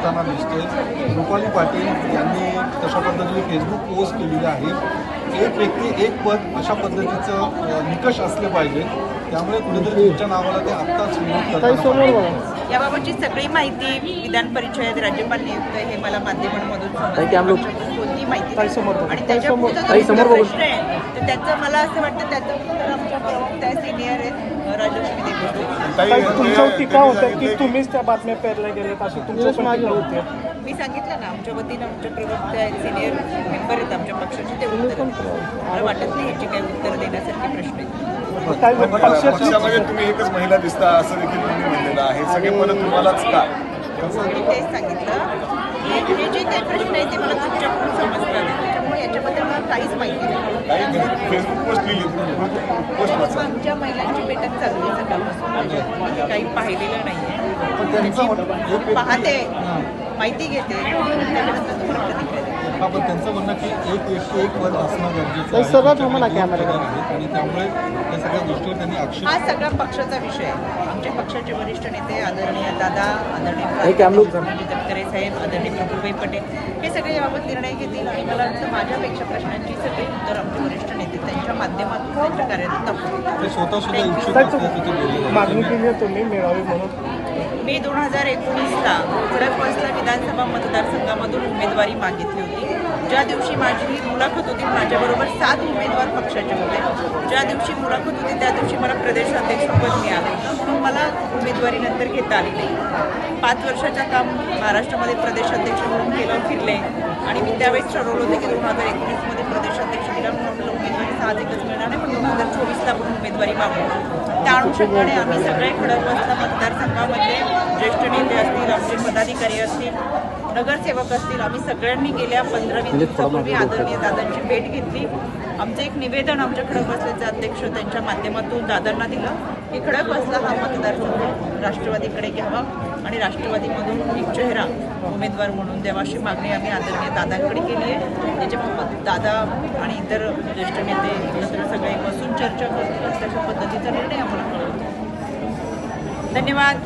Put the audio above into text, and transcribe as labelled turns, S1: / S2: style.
S1: करताना दिसतोय. रुपाली पाटील यांनी तशा पद्धतीने फेसबुक पोस्ट केलेली आहे. एक व्यक्ती एक पद अशा पद्धतीचं निकष असले पाहिजे. त्यामुळे कुठेतरी तुमच्या नावाला ते आत्ताच विरोध.
S2: याबाबतची सगळी माहिती विधान परिषद राज्यपाल नियुक्त हे मला माध्यमांमधून माहिती. आणि त्याच्या. प्रश्न आहे तर त्याचं मला असं वाटतं त्याचं प्रवक्त्या सिनियर राजलक्ष्मी देशमुख
S3: तुमच्यावर टीका होत्या की तुम्हीच त्या बातम्या पेरल्या गेल्यात अशी तुमच्या टीका होते.
S2: मी सांगितलं ना आमच्या वतीनं आमच्या प्रवक्त्या सिनियर मेंबर आहेत आमच्या पक्षाचे ते उत्तर मला वाटत नाही याची काही उत्तर देण्यासारखे प्रश्न आहेत.
S4: पक्षामध्ये तुम्ही एकच महिला दिसता असं देखील तुम्ही म्हणलेलं आहे. सगळे पद तुम्हालाच का?
S2: मी तेच सांगितलं की हे जे काही प्रश्न आहे ते मला तुमच्याकडून याच्याबद्दल मला काहीच माहिती नाही.
S4: वाचा.
S2: आमच्या महिलांची बैठक चालू आहे सकाळपासून. काही पाहिलेलं नाही पाहते.
S1: हां.
S2: माहिती घेते. त्याच्यानंतर तुम्हाला प्रतिक्रिया देते.
S1: हा पण त्यांचं म्हणणं की एक व्यक्ती एक पद असणं गरजेचं.
S3: सर्वात आम्हाला. कॅमेरा
S1: आणि त्यामुळे या सगळ्या गोष्टीवर त्यांनी आक्षेप
S2: हा सगळा पक्षाचा विषय आहे. आमचे पक्षाचे वरिष्ठ नेते आदरणीय दादा आदरणीय तटकरे साहेब आदरणीय प्रफुल्लभाई पटेल हे सगळे याबाबत निर्णय घेतील. आणि मला वाटतं माझ्यापेक्षा प्रश्नांची सगळी उत्तर आमचे वरिष्ठ नेते त्यांच्या माध्यमातून त्यांच्या कार्यातून दाखवतील.
S1: ते स्वतः सुद्धा इच्छुक
S3: मागणी केली तुम्ही मिळावी म्हणून.
S2: मी दोन हजार एकोणीसला खडकवासला विधानसभा मतदारसंघामधून उमेदवारी मागितली होती. ज्या दिवशी माझी मुलाखत होती माझ्याबरोबर सात उमेदवार पक्षाचे होते. ज्या दिवशी मुलाखत होती त्या दिवशी मला प्रदेशाध्यक्षपद मिळालं. पण मला उमेदवारीनंतर घेता आली नाही. पाच वर्षाच्या काम महाराष्ट्रामध्ये प्रदेशाध्यक्ष म्हणून केलं फिरले. आणि मी त्यावेळेस ठरवलं होतं की दोन हजार एकोणीसमध्ये प्रदेशाध्यक्ष केला म्हणून आपल्याला उमेदवारी साहजिकच मिळणार नाही पण दोन हजार चोवीसला आपण उमेदवारी मागू. त्या अनुषंगाने आम्ही सगळे खडकवासला मतदारसंघामध्ये ज्येष्ठ नेते असतील आमचे पदाधिकारी असतील नगरसेवक असतील आम्ही सगळ्यांनी गेल्या पंधरा वीस दिवसापूर्वी आदरणीय दादांची भेट घेतली. आमचं एक निवेदन आमच्या खडकवासल्याचे अध्यक्ष त्यांच्या माध्यमातून दादांना दिलं की खडकवासला हा मतदारसंघ राष्ट्रवादीकडे घ्यावा आणि राष्ट्रवादीमधून एक चेहरा उमेदवार म्हणून द्यावा अशी मागणी आम्ही आदरणीय दादांकडे केली आहे. त्याच्यामुळे दादा आणि इतर ज्येष्ठ नेते एकत्र सगळे बसून चर्चा करतील. तशा पद्धतीचा निर्णय आम्हाला कळवतो धन्यवाद.